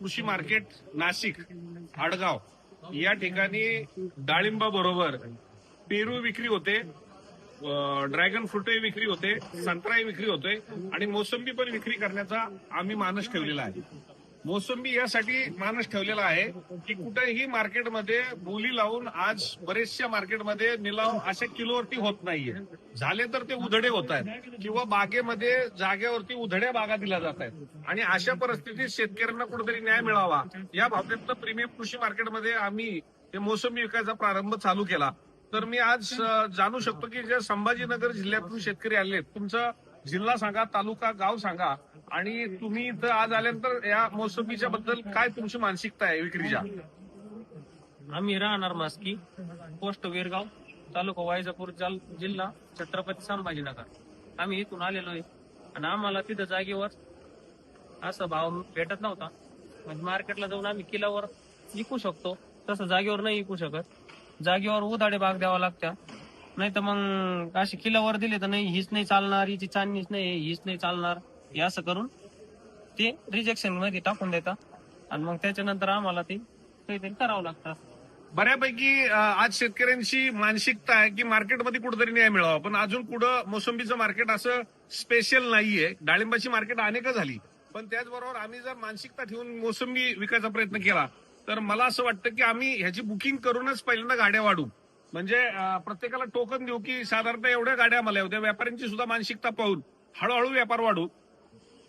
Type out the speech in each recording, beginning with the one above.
कृषी मार्केट नाशिक आडगाव या ठिकाणी डाळिंबा बरोबर पेरू विक्री होते ड्रॅगन फ्रुटही विक्री होते संत्राही विक्री होते आणि मोसंबी पण विक्री करण्याचा आम्ही मानस ठेवलेला आहे. मोसंबी यासाठी मानस ठेवलेला आहे की कुठेही मार्केटमध्ये बोली लावून आज बरेचशा मार्केटमध्ये निलाव अशा किलोवरती होत नाहीये. झाले तर ते उधडे होत आहेत किंवा बागेमध्ये जागेवरती उधड्या बागा दिल्या जात आहेत. आणि अशा परिस्थितीत शेतकऱ्यांना कुठेतरी न्याय मिळावा या भावनेतनं प्रीमियम कृषी मार्केटमध्ये आम्ही ते मोसंबी विकायचा प्रारंभ चालू केला. तर मी आज जाणू शकतो की जे संभाजीनगर जिल्ह्यातून शेतकरी आले तुमचं जिल्हा सांगा तालुका गाव सांगा. आणि तुम्ही इथं आज आल्यानंतर या मोसंबीच्या बद्दल काय तुमची मानसिकता आहे विक्रीच्या? आम्ही राहणार मास्की पोस्ट वेरगाव तालुका वायजापूर जाल जिल्हा छत्रपती संभाजीनगर. आम्ही इथून आलेलो आहे. आणि आम्हाला तिथं जागेवर असं भाव भेटत नव्हता. म्हणजे मार्केटला जाऊन आम्ही किलावर विकू शकतो. तसं जागेवर नाही विकू शकत. जागेवर उधाडे बाग द्यावा लागत्या. नाही तर मग असे किल्ल्यावर दिले तर नाही हीच नाही चालणार हिची चांदणीच नाही हीच नाही चालणार. हे असं करून ते रिजेक्शनमध्ये टाकून देतात. आणि मग त्याच्यानंतर आम्हाला ते काहीतरी करावं लागतं. बऱ्यापैकी आज शेतकऱ्यांची मानसिकता आहे की मार्केटमध्ये कुठेतरी न्याय मिळावा. पण अजून कुठं मोसंबीचं मार्केट असं स्पेशल नाहीये. डाळिंबाची मार्केट अनेक झाली. पण त्याचबरोबर आम्ही जर मानसिकता ठेवून मोसंबी विकायचा प्रयत्न केला तर मला असं वाटतं की आम्ही ह्याची बुकिंग करूनच पहिल्यांदा गाड्या वाढू. म्हणजे प्रत्येकाला टोकन देऊ की साधारणतः एवढ्या गाड्या मला होत्या व्यापाऱ्यांची सुद्धा मानसिकता पाहून हळूहळू व्यापार वाढू.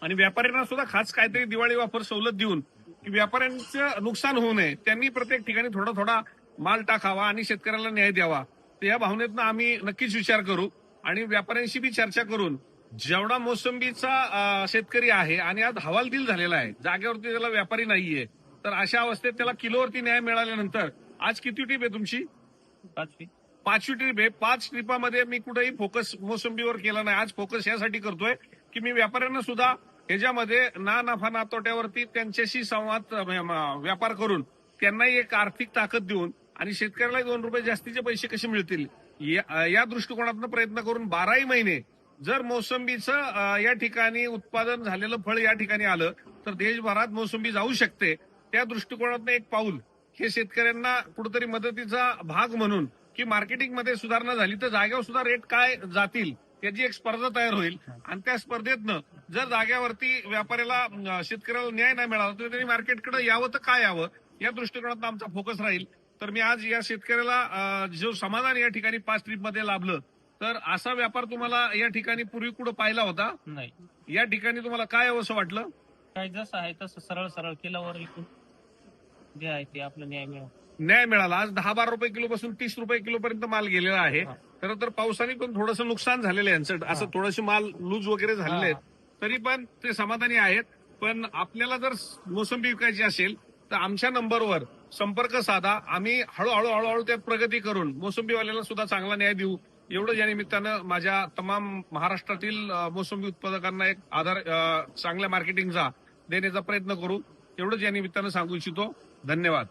आणि व्यापाऱ्यांना सुद्धा खास काहीतरी दिवाळी वापर सवलत देऊन की व्यापाऱ्यांचं नुकसान होऊ नये. त्यांनी प्रत्येक ठिकाणी थोडा थोडा माल टाकावा आणि शेतकऱ्याला न्याय द्यावा. तर या भावनेतनं आम्ही नक्कीच विचार करू आणि व्यापाऱ्यांशी बी चर्चा करून जेवढा मोसंबीचा शेतकरी आहे आणि आज हवालदिल झालेला आहे जागेवरती त्याला व्यापारी नाहीये तर अशा अवस्थेत त्याला किलोवरती न्याय मिळाल्यानंतर आज किती टीप आहे तुमची? पाचवी पाचवी ट्रिप आहे. पाच ट्रिपामध्ये मी कुठेही फोकस मोसंबीवर केला नाही. आज फोकस यासाठी करतोय की मी व्यापाऱ्यांना सुद्धा ह्याच्यामध्ये ना नफा ना तोट्यावरती त्यांच्याशी संवाद व्यापार करून त्यांनाही एक आर्थिक ताकद देऊन आणि शेतकऱ्याला दोन रुपये जास्तीचे पैसे कसे मिळतील या दृष्टिकोनातून प्रयत्न करून बाराही महिने जर मोसंबीचं या ठिकाणी उत्पादन झालेलं फळ या ठिकाणी आलं तर देशभरात मोसंबी जाऊ शकते. त्या दृष्टिकोनातून एक पाऊल हे शेतकऱ्यांना कुठेतरी मदतीचा भाग म्हणून की मार्केटिंगमध्ये सुधारणा झाली तर जागेवर सुद्धा रेट काय जातील याची एक स्पर्धा तयार होईल. आणि त्या स्पर्धेतनं जर जाग्यावरती व्यापाऱ्याला शेतकऱ्याला न्याय नाही मिळाला तर त्यांनी मार्केटकडे यावं तर काय यावं या दृष्टिकोनातून आमचा फोकस राहील. तर मी आज या शेतकऱ्याला जो समाधान या ठिकाणी पाच ट्रीपमध्ये लाभलं तर असा व्यापार तुम्हाला या ठिकाणी पूर्वी कुठं पाहिला होता? नाही. या ठिकाणी तुम्हाला काय असं वाटलं? काय जसं आहे तसं सरळ सरळ विकून जे आहे ते आपलं न्याय मिळव. न्याय मिळाला. आज दहा बारा रुपये किलो पासून तीस रुपये किलो पर्यंत माल गेलेला आहे. हा. खरं तर पावसाने पण थोडंसं नुकसान झालेलं आहे. यांचं असं थोडंसं माल लूज वगैरे झालेले आहेत. तरी पण ते समाधानी आहेत. पण आपल्याला जर मोसंबी विकायची असेल तर आमच्या नंबरवर संपर्क साधा. आम्ही हळूहळू हळूहळू त्यात प्रगती करून मोसंबीवाल्याला सुद्धा चांगला न्याय देऊ. एवढं या निमित्तानं माझ्या तमाम महाराष्ट्रातील अं, मोसंबी उत्पादकांना एक आधार अं, चांगल्या मार्केटिंगचा देण्याचा प्रयत्न करू. एवढंच या निमित्तानं सांगू इच्छितो. धन्यवाद.